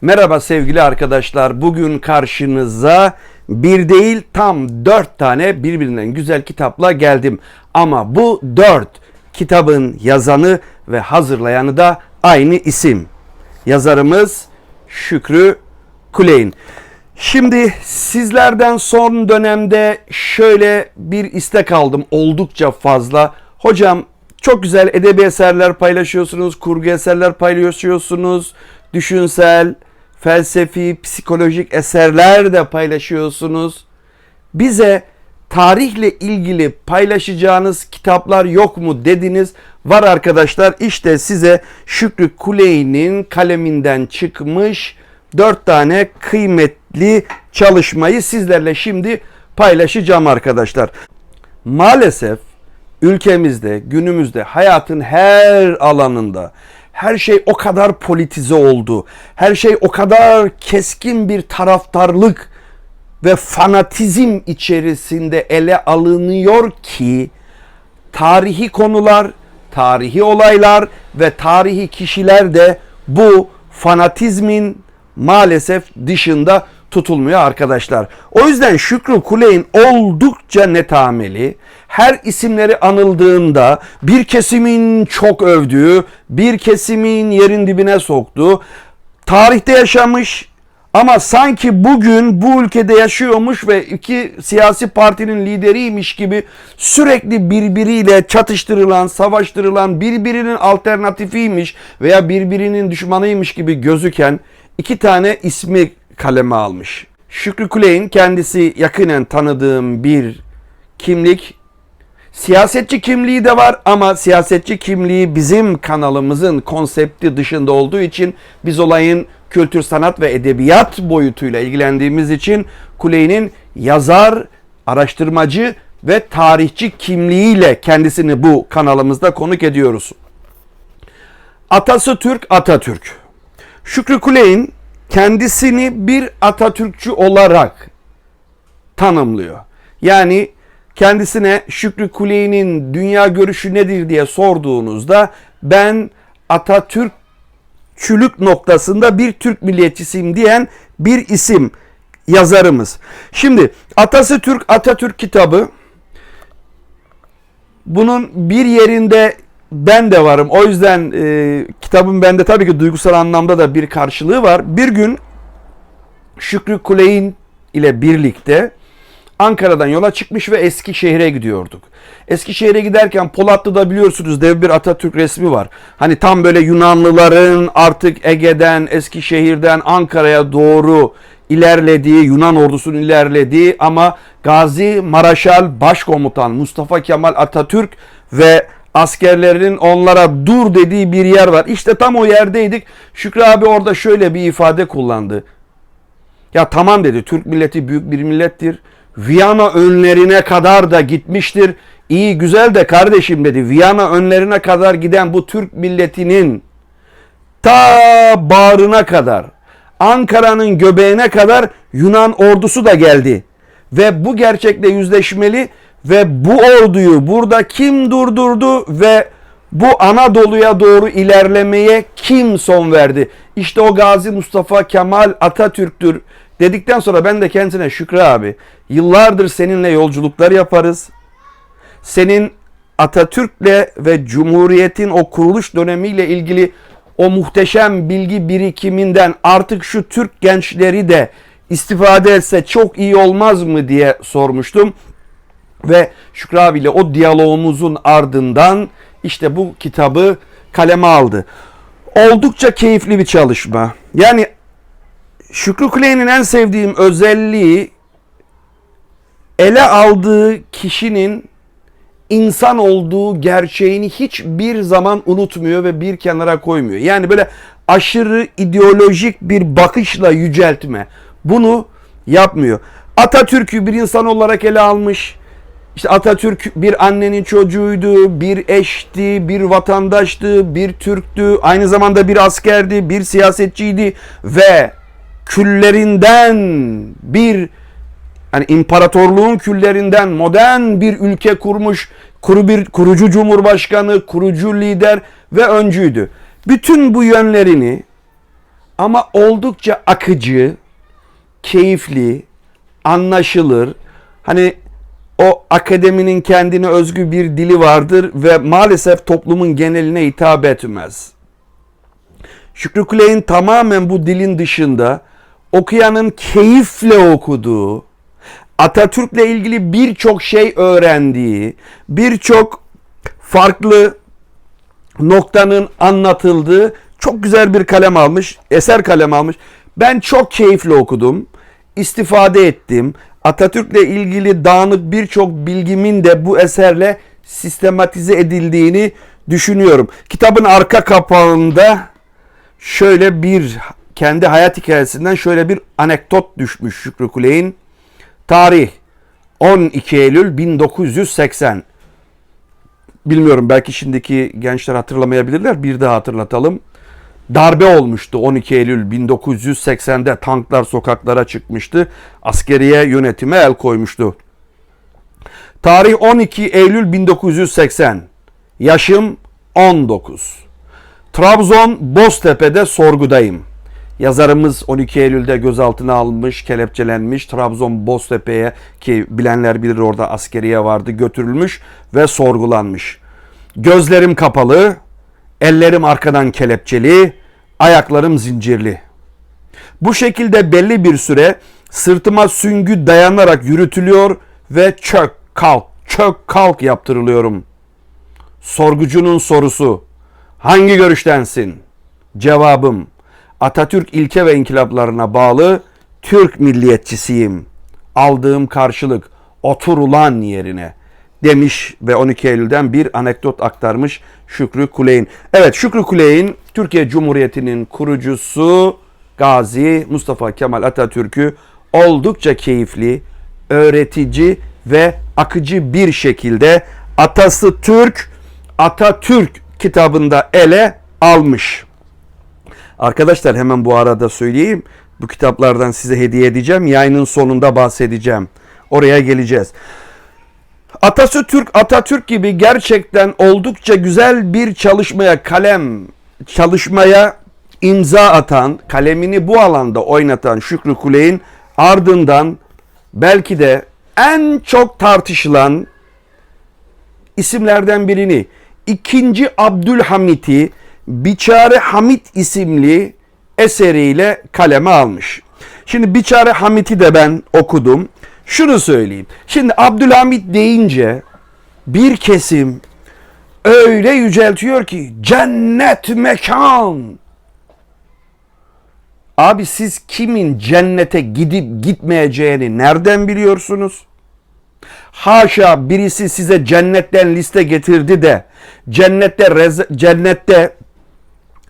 Merhaba sevgili arkadaşlar. Bugün karşınıza bir değil tam dört tane birbirinden güzel kitapla geldim. Ama bu dört kitabın yazanı ve hazırlayanı da aynı isim. Yazarımız Şükrü Kuleyn. Şimdi sizlerden son dönemde şöyle bir istek aldım oldukça fazla. Hocam çok güzel edebi eserler paylaşıyorsunuz, kurgu eserler paylaşıyorsunuz, düşünsel, felsefi, psikolojik eserler de paylaşıyorsunuz. Bize tarihle ilgili paylaşacağınız kitaplar yok mu dediniz. Var arkadaşlar işte size Şükrü Kuley'nin kaleminden çıkmış dört tane kıymetli çalışmayı sizlerle şimdi paylaşacağım arkadaşlar. Maalesef ülkemizde, günümüzde, hayatın her alanında her şey o kadar politize oldu. Her şey o kadar keskin bir taraftarlık ve fanatizm içerisinde ele alınıyor ki tarihi konular, tarihi olaylar ve tarihi kişiler de bu fanatizmin maalesef dışında tutulmuyor arkadaşlar. O yüzden Şükrü Kuley'in oldukça netameli, her isimleri anıldığında bir kesimin çok övdüğü, bir kesimin yerin dibine soktuğu, tarihte yaşamış ama sanki bugün bu ülkede yaşıyormuş ve iki siyasi partinin lideriymiş gibi sürekli birbiriyle çatıştırılan, savaştırılan, birbirinin alternatifiymiş veya birbirinin düşmanıymış gibi gözüken iki tane ismi kaleme almış. Şükrü Kuley'in kendisi yakinen tanıdığım bir kimlik. Siyasetçi kimliği de var ama siyasetçi kimliği bizim kanalımızın konsepti dışında olduğu için biz olayın kültür, sanat ve edebiyat boyutuyla ilgilendiğimiz için Kuley'nin yazar, araştırmacı ve tarihçi kimliğiyle kendisini bu kanalımızda konuk ediyoruz. Atası Türk, Atatürk. Şükrü Kuley'in kendisini bir Atatürkçü olarak tanımlıyor. Yani kendisine Şükrü Kuley'nin dünya görüşü nedir diye sorduğunuzda ben Atatürkçülük noktasında bir Türk milliyetçisiyim diyen bir isim yazarımız. Şimdi Atası Türk Atatürk kitabı bunun bir yerinde ben de varım. O yüzden e, kitabın bende tabii ki duygusal anlamda da bir karşılığı var. Bir gün Şükrü Kuley'in ile birlikte Ankara'dan yola çıkmış ve Eskişehir'e gidiyorduk. Eskişehir'e giderken Polatlı'da biliyorsunuz dev bir Atatürk resmi var. Hani tam böyle Yunanlıların artık Ege'den, Eskişehir'den Ankara'ya doğru ilerlediği, Yunan ordusunun ilerlediği ama Gazi Maraşal Başkomutan Mustafa Kemal Atatürk ve askerlerinin onlara dur dediği bir yer var. İşte tam o yerdeydik. Şükrü abi orada şöyle bir ifade kullandı. Ya tamam dedi Türk milleti büyük bir millettir. Viyana önlerine kadar da gitmiştir. İyi güzel de kardeşim dedi. Viyana önlerine kadar giden bu Türk milletinin ta bağrına kadar Ankara'nın göbeğine kadar Yunan ordusu da geldi. Ve bu gerçekle yüzleşmeli ve bu orduyu burada kim durdurdu ve bu Anadolu'ya doğru ilerlemeye kim son verdi? İşte o Gazi Mustafa Kemal Atatürk'tür dedikten sonra ben de kendisine Şükrü abi yıllardır seninle yolculuklar yaparız. Senin Atatürk'le ve Cumhuriyet'in o kuruluş dönemiyle ilgili o muhteşem bilgi birikiminden artık şu Türk gençleri de istifade etse çok iyi olmaz mı diye sormuştum. Ve Şükrü abiyle o diyalogumuzun ardından işte bu kitabı kaleme aldı. Oldukça keyifli bir çalışma. Yani Şükrü Kuley'nin en sevdiğim özelliği ele aldığı kişinin insan olduğu gerçeğini hiçbir zaman unutmuyor ve bir kenara koymuyor. Yani böyle aşırı ideolojik bir bakışla yüceltme. Bunu yapmıyor. Atatürk'ü bir insan olarak ele almış. İşte Atatürk bir annenin çocuğuydu, bir eşti, bir vatandaştı, bir Türktü, aynı zamanda bir askerdi, bir siyasetçiydi ve küllerinden bir yani imparatorluğun küllerinden modern bir ülke kurmuş, kuru bir kurucu cumhurbaşkanı, kurucu lider ve öncüydü. Bütün bu yönlerini ama oldukça akıcı, keyifli, anlaşılır. Hani o akademinin kendine özgü bir dili vardır ve maalesef toplumun geneline hitap etmez. Şükrü Kuley'in tamamen bu dilin dışında okuyanın keyifle okuduğu, Atatürk'le ilgili birçok şey öğrendiği, birçok farklı noktanın anlatıldığı çok güzel bir kalem almış, eser kalem almış. Ben çok keyifle okudum, istifade ettim. Atatürk'le ilgili dağınık birçok bilgimin de bu eserle sistematize edildiğini düşünüyorum. Kitabın arka kapağında şöyle bir kendi hayat hikayesinden şöyle bir anekdot düşmüş Şükrü Kuley'in. Tarih 12 Eylül 1980. Bilmiyorum belki şimdiki gençler hatırlamayabilirler. Bir daha hatırlatalım. Darbe olmuştu 12 Eylül 1980'de tanklar sokaklara çıkmıştı. Askeriye yönetime el koymuştu. Tarih 12 Eylül 1980. Yaşım 19. Trabzon Boztepe'de sorgudayım. Yazarımız 12 Eylül'de gözaltına alınmış, kelepçelenmiş. Trabzon Boztepe'ye ki bilenler bilir orada askeriye vardı götürülmüş ve sorgulanmış. Gözlerim kapalı, ellerim arkadan kelepçeli, ayaklarım zincirli. Bu şekilde belli bir süre sırtıma süngü dayanarak yürütülüyor ve çök kalk, çök kalk yaptırılıyorum. Sorgucunun sorusu hangi görüştensin? Cevabım Atatürk ilke ve inkılaplarına bağlı Türk milliyetçisiyim. Aldığım karşılık oturulan yerine demiş ve 12 Eylül'den bir anekdot aktarmış Şükrü Kuley'in. Evet Şükrü Kuley'in Türkiye Cumhuriyeti'nin kurucusu Gazi Mustafa Kemal Atatürk'ü oldukça keyifli, öğretici ve akıcı bir şekilde Atası Türk, Atatürk kitabında ele almış. Arkadaşlar hemen bu arada söyleyeyim. Bu kitaplardan size hediye edeceğim. Yayının sonunda bahsedeceğim. Oraya geleceğiz. Atatürk Atatürk gibi gerçekten oldukça güzel bir çalışmaya kalem çalışmaya imza atan, kalemini bu alanda oynatan Şükrü Kuley'in ardından belki de en çok tartışılan isimlerden birini ikinci Abdülhamit'i Biçare Hamit isimli eseriyle kaleme almış. Şimdi Biçare Hamit'i de ben okudum. Şunu söyleyeyim. Şimdi Abdülhamit deyince bir kesim öyle yüceltiyor ki cennet mekan. Abi siz kimin cennete gidip gitmeyeceğini nereden biliyorsunuz? Haşa birisi size cennetten liste getirdi de cennette rez- cennette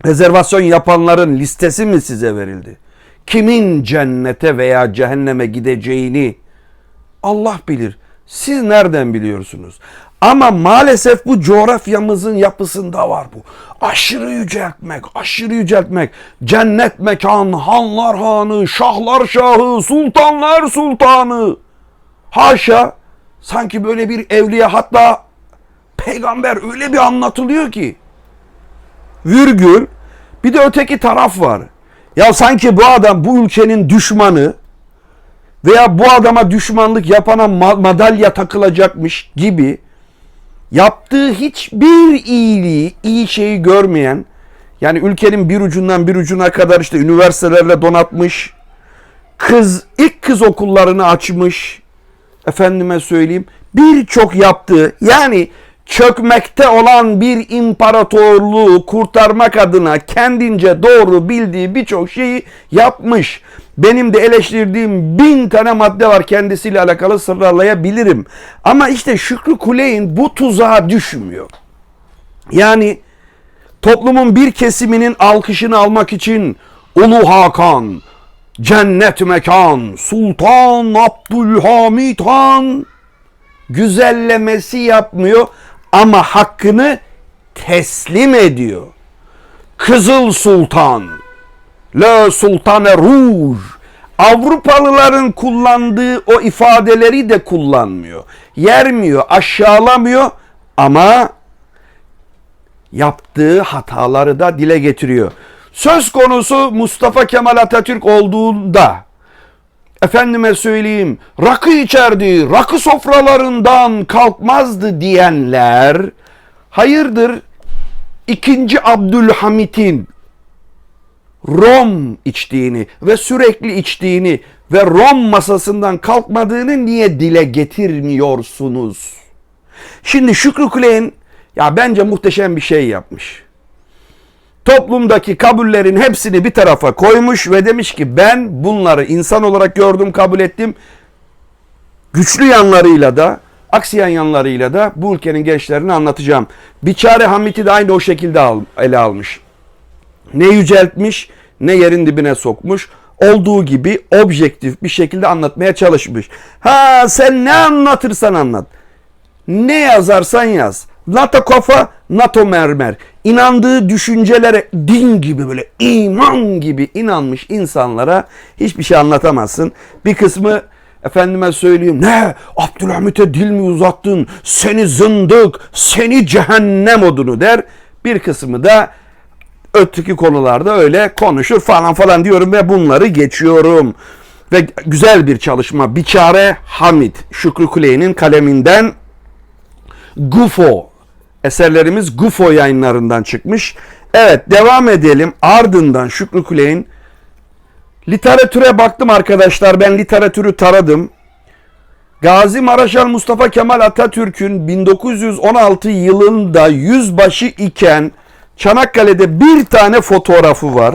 rezervasyon yapanların listesi mi size verildi? Kimin cennete veya cehenneme gideceğini Allah bilir. Siz nereden biliyorsunuz? Ama maalesef bu coğrafyamızın yapısında var bu. Aşırı yüceltmek, aşırı yüceltmek. Cennet mekan, hanlar hanı, şahlar şahı, sultanlar sultanı. Haşa sanki böyle bir evliya hatta peygamber öyle bir anlatılıyor ki. Virgül bir de öteki taraf var. Ya sanki bu adam bu ülkenin düşmanı veya bu adama düşmanlık yapana ma- madalya takılacakmış gibi yaptığı hiçbir iyiliği, iyi şeyi görmeyen yani ülkenin bir ucundan bir ucuna kadar işte üniversitelerle donatmış, kız ilk kız okullarını açmış, efendime söyleyeyim birçok yaptığı yani çökmekte olan bir imparatorluğu kurtarmak adına kendince doğru bildiği birçok şeyi yapmış. Benim de eleştirdiğim bin tane madde var kendisiyle alakalı sırlarlayabilirim. Ama işte Şükrü Kuley'in bu tuzağa düşmüyor. Yani toplumun bir kesiminin alkışını almak için Ulu Hakan, cennet mekan, Sultan Abdülhamit Han güzellemesi yapmıyor ama hakkını teslim ediyor. Kızıl Sultan, Le Sultane Rouge, Avrupalıların kullandığı o ifadeleri de kullanmıyor. Yermiyor, aşağılamıyor ama yaptığı hataları da dile getiriyor. söz konusu Mustafa Kemal Atatürk olduğunda efendime söyleyeyim rakı içerdi, rakı sofralarından kalkmazdı diyenler hayırdır ikinci Abdülhamit'in rom içtiğini ve sürekli içtiğini ve rom masasından kalkmadığını niye dile getirmiyorsunuz? Şimdi Şükrü Kuley'in ya bence muhteşem bir şey yapmış. Toplumdaki kabullerin hepsini bir tarafa koymuş ve demiş ki ben bunları insan olarak gördüm, kabul ettim. Güçlü yanlarıyla da, aksiyen yanlarıyla da bu ülkenin gençlerini anlatacağım. Biçare Hamit'i de aynı o şekilde al, ele almış. Ne yüceltmiş, ne yerin dibine sokmuş. Olduğu gibi objektif bir şekilde anlatmaya çalışmış. Ha sen ne anlatırsan anlat. Ne yazarsan yaz. NATO kafa, NATO mermer. İnandığı düşüncelere din gibi böyle iman gibi inanmış insanlara hiçbir şey anlatamazsın. Bir kısmı efendime söyleyeyim ne Abdülhamit'e dil mi uzattın seni zındık seni cehennem odunu der. Bir kısmı da öteki konularda öyle konuşur falan falan diyorum ve bunları geçiyorum. Ve güzel bir çalışma. Biçare Hamid Şükrü Kuley'nin kaleminden Gufo eserlerimiz Gufo yayınlarından çıkmış. Evet devam edelim. Ardından Şükrü Kuley'in literatüre baktım arkadaşlar. Ben literatürü taradım. Gazi Maraşal Mustafa Kemal Atatürk'ün 1916 yılında yüzbaşı iken Çanakkale'de bir tane fotoğrafı var.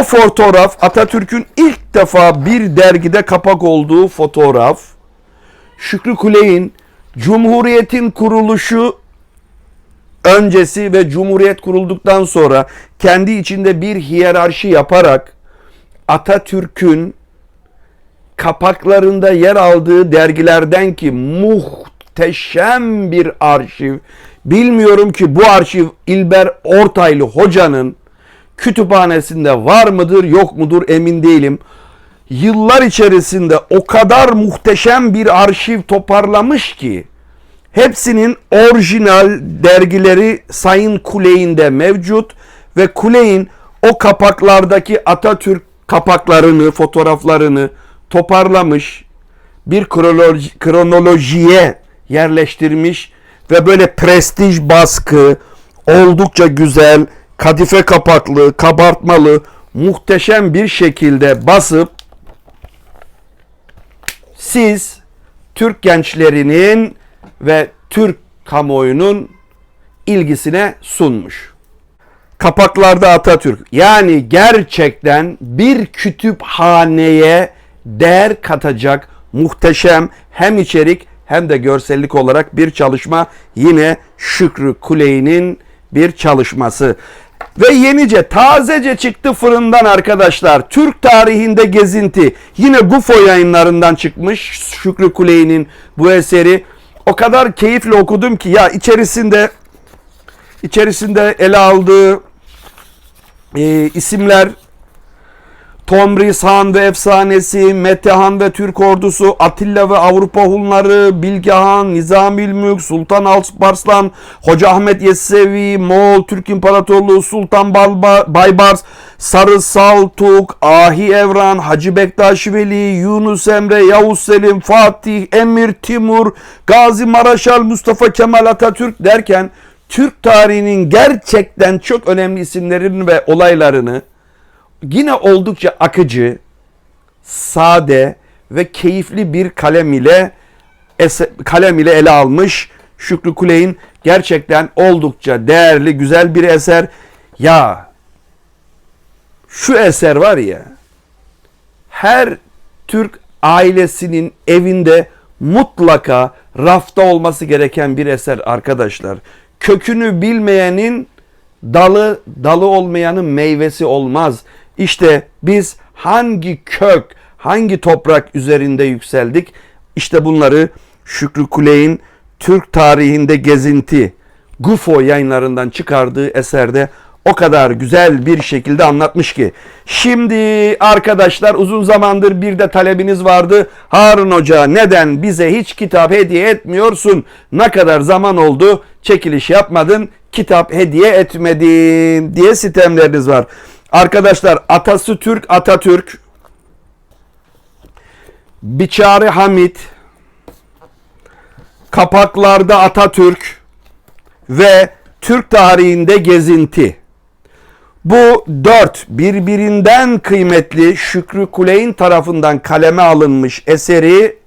O fotoğraf Atatürk'ün ilk defa bir dergide kapak olduğu fotoğraf. Şükrü Kuley'in Cumhuriyet'in kuruluşu öncesi ve Cumhuriyet kurulduktan sonra kendi içinde bir hiyerarşi yaparak Atatürk'ün kapaklarında yer aldığı dergilerden ki muhteşem bir arşiv. Bilmiyorum ki bu arşiv İlber Ortaylı hocanın kütüphanesinde var mıdır yok mudur emin değilim. Yıllar içerisinde o kadar muhteşem bir arşiv toparlamış ki hepsinin orijinal dergileri Sayın Kuley'inde mevcut ve Kuley'in o kapaklardaki Atatürk kapaklarını, fotoğraflarını toparlamış, bir kronoloji, kronolojiye yerleştirmiş ve böyle prestij baskı, oldukça güzel, kadife kapaklı, kabartmalı, muhteşem bir şekilde basıp siz Türk gençlerinin ve Türk kamuoyunun ilgisine sunmuş. Kapaklarda Atatürk. Yani gerçekten bir kütüphaneye değer katacak muhteşem hem içerik hem de görsellik olarak bir çalışma. Yine Şükrü Kuley'nin bir çalışması. Ve yenice tazece çıktı fırından arkadaşlar. Türk tarihinde gezinti. Yine Gufo yayınlarından çıkmış Şükrü Kuley'nin bu eseri. O kadar keyifle okudum ki ya içerisinde içerisinde ele aldığı e, isimler Tomris Han ve efsanesi, Metehan ve Türk ordusu, Atilla ve Avrupa Hunları, Bilgehan, Nizamil Mülk, Sultan Alparslan, Hoca Ahmet Yesevi, Moğol Türk İmparatorluğu, Sultan Baybars, Sarı Saltuk, Ahi Evran, Hacı Bektaş Veli, Yunus Emre, Yavuz Selim, Fatih, Emir Timur, Gazi Maraşal, Mustafa Kemal Atatürk derken Türk tarihinin gerçekten çok önemli isimlerini ve olaylarını yine oldukça akıcı, sade ve keyifli bir kalem ile kalem ile ele almış Şükrü Kuley'in gerçekten oldukça değerli, güzel bir eser. Ya şu eser var ya her Türk ailesinin evinde mutlaka rafta olması gereken bir eser arkadaşlar. Kökünü bilmeyenin dalı dalı olmayanın meyvesi olmaz. İşte biz hangi kök, hangi toprak üzerinde yükseldik? İşte bunları Şükrü Kuley'in Türk tarihinde gezinti Gufo yayınlarından çıkardığı eserde o kadar güzel bir şekilde anlatmış ki. Şimdi arkadaşlar uzun zamandır bir de talebiniz vardı. Harun Hoca neden bize hiç kitap hediye etmiyorsun? Ne kadar zaman oldu çekiliş yapmadın, kitap hediye etmedin diye sitemleriniz var. Arkadaşlar Atası Türk Atatürk. Biçare Hamit. Kapaklarda Atatürk. Ve Türk tarihinde gezinti. Bu dört birbirinden kıymetli Şükrü Kuley'in tarafından kaleme alınmış eseri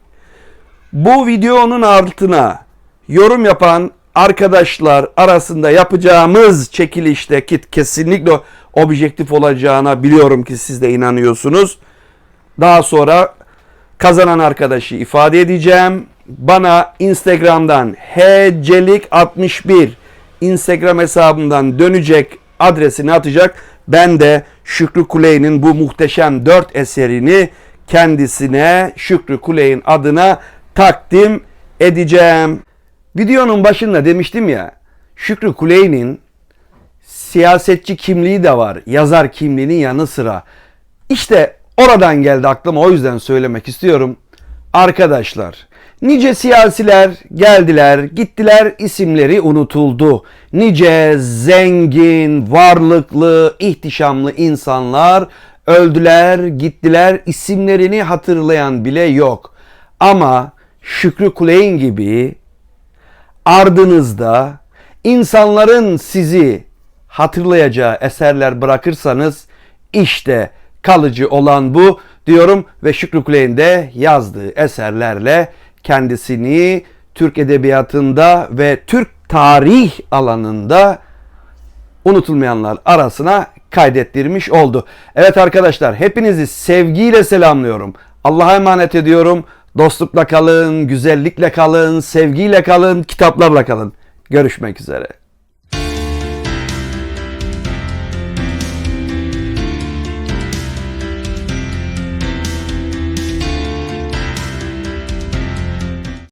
bu videonun altına yorum yapan arkadaşlar arasında yapacağımız çekilişte ki kesinlikle objektif olacağına biliyorum ki siz de inanıyorsunuz. Daha sonra kazanan arkadaşı ifade edeceğim. Bana Instagram'dan hcelik61 Instagram hesabımdan dönecek adresini atacak. Ben de Şükrü Kuley'in bu muhteşem dört eserini kendisine Şükrü Kuley'in adına takdim edeceğim. Videonun başında demiştim ya Şükrü Kuley'in siyasetçi kimliği de var. Yazar kimliğinin yanı sıra. İşte oradan geldi aklıma o yüzden söylemek istiyorum. Arkadaşlar nice siyasiler geldiler gittiler isimleri unutuldu. Nice zengin, varlıklı, ihtişamlı insanlar öldüler gittiler isimlerini hatırlayan bile yok. Ama Şükrü Kuley'in gibi ardınızda insanların sizi hatırlayacağı eserler bırakırsanız işte kalıcı olan bu diyorum ve Şükrü Kuley'in de yazdığı eserlerle kendisini Türk edebiyatında ve Türk tarih alanında unutulmayanlar arasına kaydettirmiş oldu. Evet arkadaşlar hepinizi sevgiyle selamlıyorum. Allah'a emanet ediyorum. Dostlukla kalın, güzellikle kalın, sevgiyle kalın, kitaplarla kalın. Görüşmek üzere.